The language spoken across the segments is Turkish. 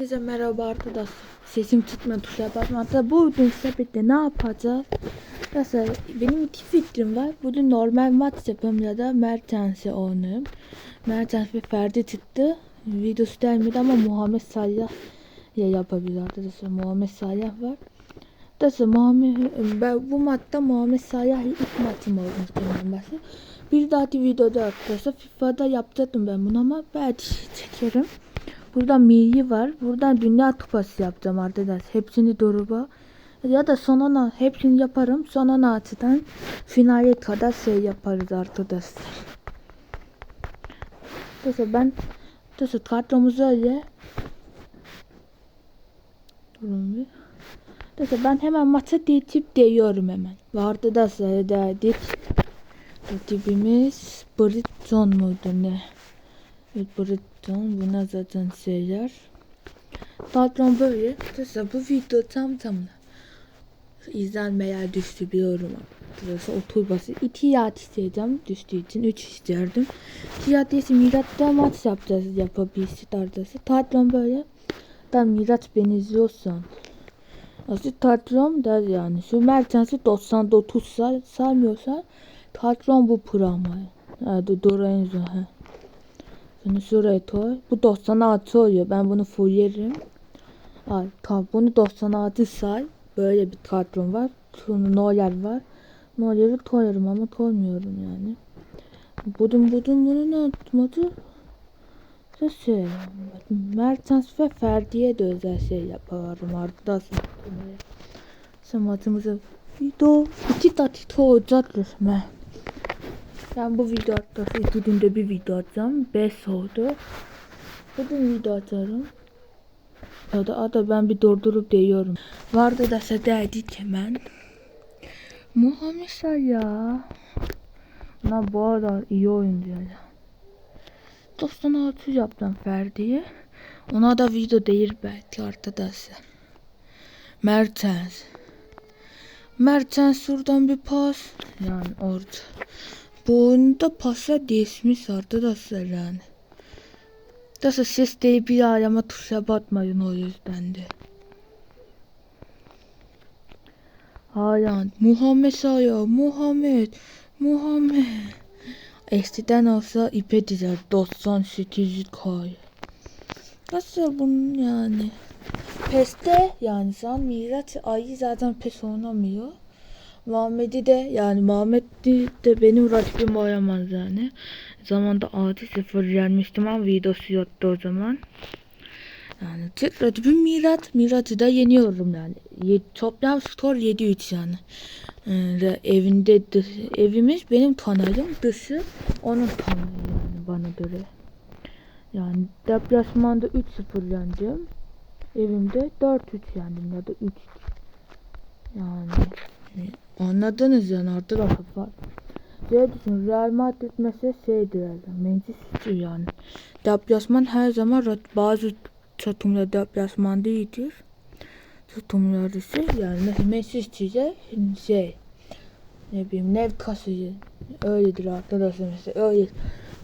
Herkese merhaba arkadaşlar. Sesim tutma tuşa basma. Hatta bugün sepette ne yapacağız? Mesela benim iki fikrim var. Bugün normal maç yapalım ya da Mertens'e oynayayım. Mertens ve Ferdi çıktı. Videosu gelmedi ama Muhammed Salah ya yapabilir arkadaşlar. Muhammed Salah var. Arkadaşlar Muhammed, ben bu maçta Muhammed Salah ilk maçım olmuş benim bahsi. Bir dahaki videoda arkadaşlar FIFA'da yapacaktım ben bunu ama belki çekerim. Burada milli var. Buradan dünya kupası yapacağım arkadaşlar. Hepsini duruba. Ya da son ana hepsini yaparım. Son ana açıdan finale kadar şey yaparız arkadaşlar. Arkadaşlar ben arkadaşlar kadromuz öyle. Durun bir. Arkadaşlar ben hemen maça geçip değiyorum hemen. Ve arkadaşlar dedik. Rakibimiz Britton muydu ne? Evet Britton buna zaten şeyler. Patron böyle. Arkadaşlar bu video tam tamına izlenmeler düştü biliyorum. Burası otur basit. İki yat isteyeceğim düştüğü için. Üç isterdim. İki yat ise Mirat'ta maç yapacağız yapabilirsin arkadaşlar. Patron böyle. Ben Mirat beni izliyorsan. Aslında patron der yani. Şu Mertens'i 99 say saymıyorsa patron bu. Hadi Dorenzo he. Bunu şuraya koy. Bu 96 oluyor. Ben bunu fullerim. Ay tamam bunu 96 say. Böyle bir kadron var. Şunu Neuer var. Neuer'i koyarım ama koymuyorum yani. Budun budun bunu ne atmadı? Şey, Mertens ve Ferdi'ye de özel şey yaparım arkadaşlar. Samatımıza video iki dakika olacak resmen. Ben bu video arkadaşlar iki günde bir video atacağım. 5 oldu. Bugün video atarım. Ya da, da ben bir durdurup değiyorum. Vardı da dedik hemen. Muhammed Salah. Lan bu arada iyi oyuncu ya. 96 yaptım Ferdi'ye. Ona da video değil belki arkadaşlar. Mertens. Mertens şuradan bir pas. Yani orada. Bu oyunda pasla değişmiş arkadaşlar yani. Nasıl ses değil bir arama tuşa batmayın o yüzden de. Haaland, Muhammed Salah, Muhammed, Muhammed. Eskiden olsa ipe dizer 98 koy. Nasıl bunun yani? PES'te yani an Miraç ayı zaten PES oynamıyor. Muhammed'i de yani Muhammed'i de benim rakibim oynamaz yani. Zamanda 6-0 yenmiştim ama videosu yoktu o zaman. Yani tek rakibim Mirat. Mirat'ı da yeniyorum yani. Ye, toplam skor 7-3 yani. Ee, evinde evimiz benim kanalım dışı onun kanalı yani bana göre. Yani deplasmanda 3-0 yendim. Evimde 4-3 yendim ya da 3 yani anladınız yani arkadaşlar. Şey düşün Real Madrid mesela şeydir yani Manchester yani. Deplasman her zaman bazı takımlar deplasmanda iyidir. Takımlar ise yani mesela Manchester'de şey ne bileyim Newcastle öyledir arkadaşlar mesela öyle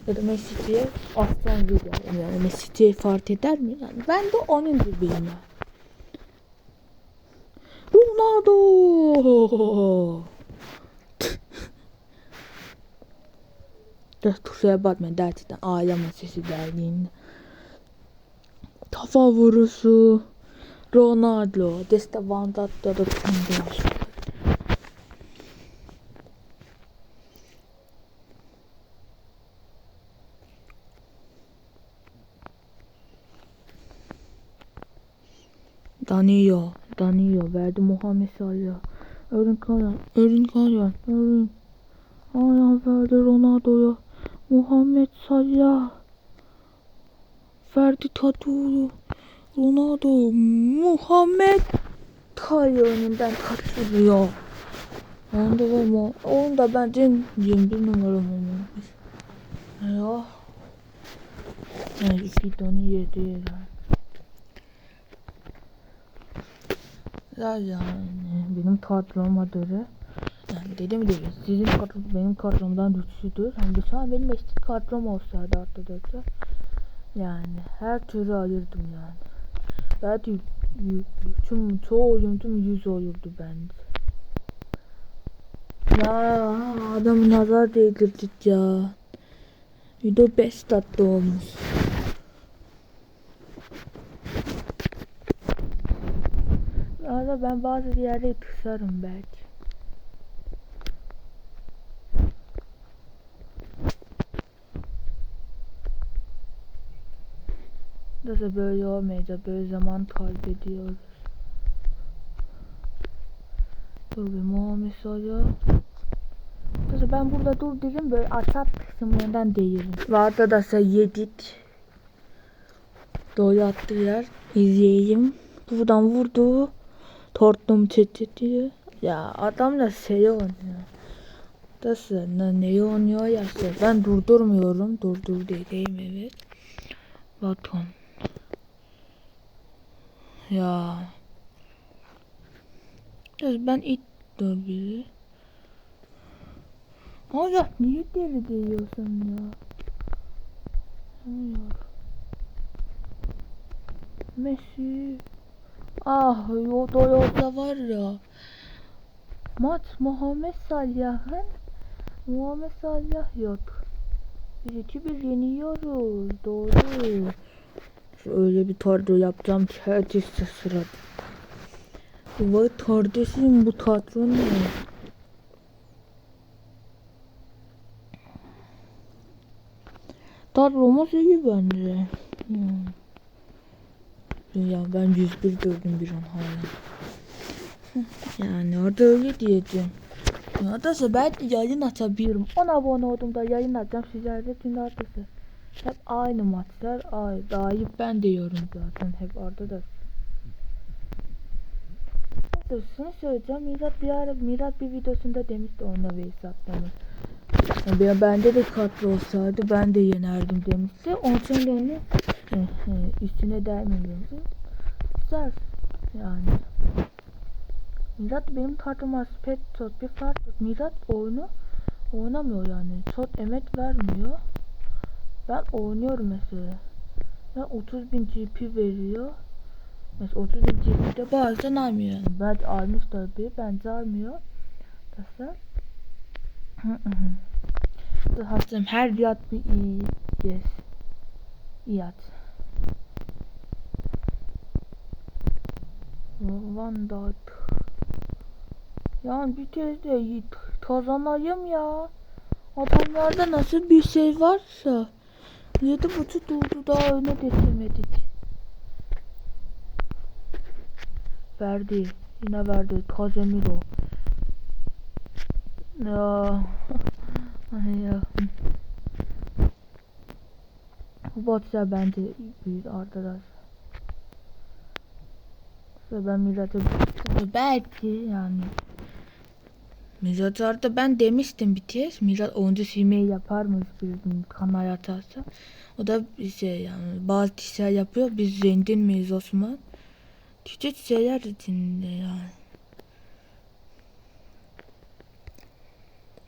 ya da Manchester'e Aston Villa yani Manchester'e fark eder mi? Yani ben de onun gibiyim yani. Ronaldo. Biraz tuşaya batma gerçekten ağlama sesi geldiğinde. Kafa vurusu. Ronaldo. Deste Van Dat'ta da tutmuş. Danilo. Danilo verdi Muhammed Salah. Erling Haaland. Erling Haaland. Erling. Haaland verdi Ronaldo'ya. Muhammed Salah. Verdi Tadulu. Ronaldo. Muhammed Kale önünden kaçırıyor. Onda da mı? Onda bence 21 numaram olmamış. Ya. Yani iki tane yedi yani. Yani benim kadroma göre yani dedim gibi sizin kadrom benim kadromdan güçlüdür. Hani mesela benim eski kadrom olsaydı arkadaşlar yani her türlü ayırdım yani. Belki tüm çoğu oyun tüm 100 olurdu bence. Ya adamı nazar değdirdik ya. Video 5 dakika olmuş. Arada ben bazı yerde kısarım belki. Nasıl böyle olmayacak, böyle zaman kaybediyoruz. Bir Muhammed Salah. Nasıl ben burada dur dedim böyle atak kısımlarından değilim. Vardı da sen yedik. Doğru attığı yer. İzleyeyim. Buradan vurdu. Tortum çeçeti. Ya adam da şey oynuyor. Nasıl ne, ne oynuyor ya. Ben durdurmuyorum. Durdur dediğim evet. Bakın. Ya. Ben it dur biri. Allah niye deli diyorsun ya? Hayır. Messi. Ah yo Toyota var ya. Maç Muhammed Salah'ın Muhammed Salah yok. Biz 2-1 yeniyoruz. Doğru. Öyle bir tardo yapacağım herkes şaşırır. Vay kardeşim bu tatlı ne? Tatlımız iyi bence. Hmm. Ya ben 101 gördüm bir an hala. Yani orada öyle diyeceğim. Da ben yayın açabilirim. 10 abone oldum da yayın açacağım sizlerde tüm arkası. Hep aynı maçlar. Ay, iyi ben diyorum zaten hep orada da. Şunu söyleyeceğim. Mirat bir ara Mirat bir videosunda demişti onunla ve hesaplamı. Ben- bende de katlı olsaydı ben de yenerdim demişti. De onu e, e, üstüne değmemiyordu. Güzel yani. Mirat benim kartıma pet tot bir fark yok. Mirat oyunu oynamıyor yani. Çok emek vermiyor. Ben oynuyorum mesela. Ben 30 bin GP veriyor. Mesela 30 bin GP'de bazen almıyor yani. Belki almış tabii. Bence almıyor. Nasıl? Hastayım. Her yat bir iyi. Yes. Yat. Van Dijk. Yani bir kez de kazanayım ya. Adamlarda nasıl bir şey varsa. Yedi buçuk oldu daha öne geçemedik. Verdi. Yine verdi. Casemiro. Ya. Ay ya. Bu botsa bence büyük arkadaş. Ve ben millete belki yani Mirat arada ben demiştim BTS. Mirat oyuncu silmeyi yapar mı bir kanal atarsa. O da bize yani bazı işler yapıyor. Biz zengin miyiz Osman? Küçük şeyler içinde yani.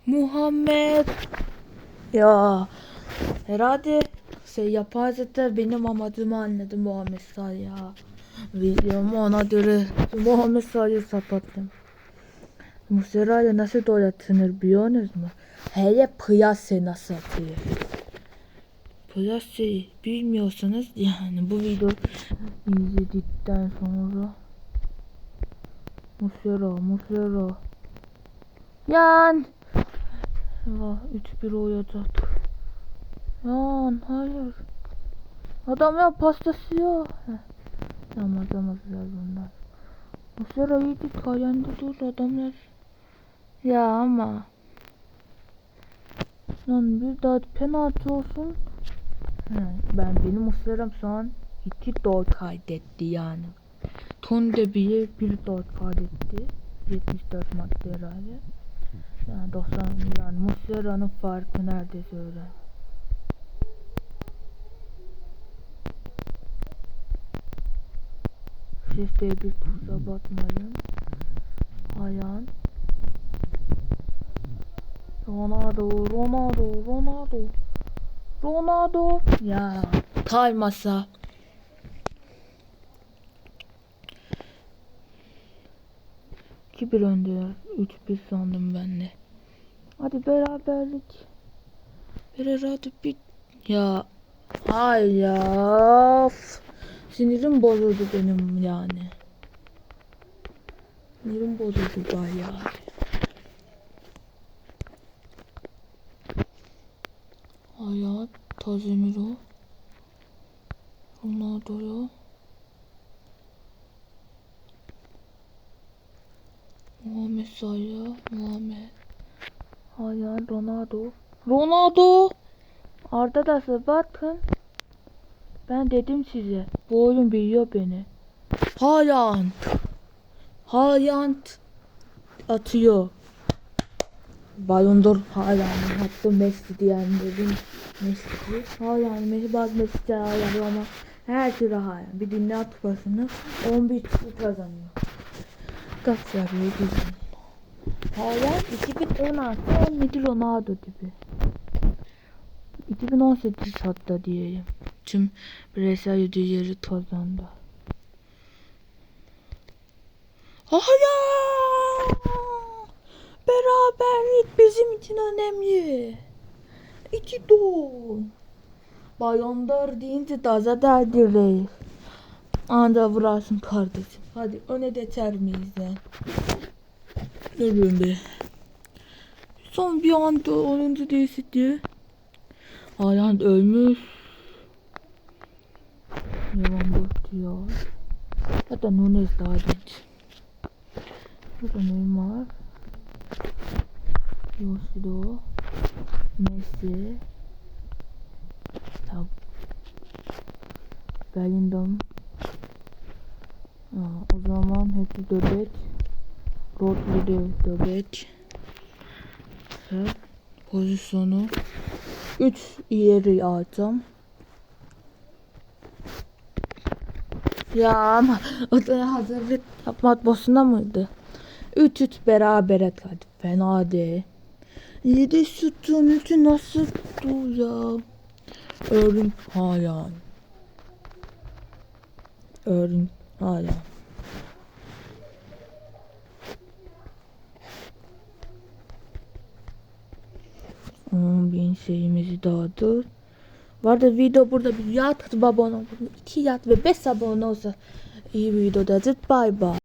Muhammed. Ya herhalde şey yaparsa benim amacımı anladı Muhammed Salah. Videomu ona göre Muhammed Salah'ı sapattım. Muslera'yla nasıl gol atılır biliyorsunuz mu? Hele Piyase nasıl atıyor? Piyase'yi bilmiyorsanız yani bu video izledikten sonra Muslera, Muslera Yan Vah 3-1 olacak Yan hayır Adam ya pastası yok Heh. Ama atamazlar bunlar iyiydi kayanda dur adamlar ya ama Lan bir daha penaltı olsun. He, ben benim uslarım şu an iki gol kaydetti yani. Tunde bir bir gol kaydetti. 74 madde herhalde. Yani 90 yani Muslera'nın farkı neredeyse. Siz de bir kusura bakmayın. Ayağın Ronaldo, Ronaldo, Ronaldo. Ronaldo. Ya kaymasa. 2-1 öndeler. 3-1 sandım ben de. Hadi beraberlik. Birer hadi bir... Ya. Ay ya. Sinirim bozuldu benim yani. Sinirim bozuldu bayağı. Hayat Tazemiro Ronaldo'ya Salah Muhammed. Hayat Ronaldo. Ronaldo! Arkadaşlar bakın. Ben dedim size Bu oyun biliyor beni. Haaland. Haaland Atıyor. Ballon d'Or Haaland'ın hatta Messi diyen dedim. Messi Haaland Messi bazı Messi Haaland ama her türlü Haaland. Bir dünya kupasını 11 kişi kazanıyor. Kaç yapıyor Haaland 2016 17 Ronaldo gibi 2018 hatta diyeyim tüm bireysel ödülleri kazandı Haaland Beraberlik bizim için önemli. İki gol. Bayondor deyince taze derdi reis. Anda vurasın kardeşim. Hadi öne geçer miyiz ya? Dur be. Son bir anda 10. değişikliği. Haaland ölmüş. Yalan bakıyor. Hatta Nunes daha genç. Burada Neymar. Yosido, Messi, Tab, Bellingham. Aa, o zaman hepsi döbek. Rodri de döbek. Ve pozisyonu 3 ileri alacağım. Ya ama da hazırlık yapmak boşuna mıydı? 3-3 berabere kaldı. Fena değil. Yedi sütun üçü nasıl tuttu ya? Örün hala. Örün hala. Bin şeyimizi dağıdı. Var da video burada bir yat abone ol. iki yat ve beş abone olsa iyi bir video da. Bye bye.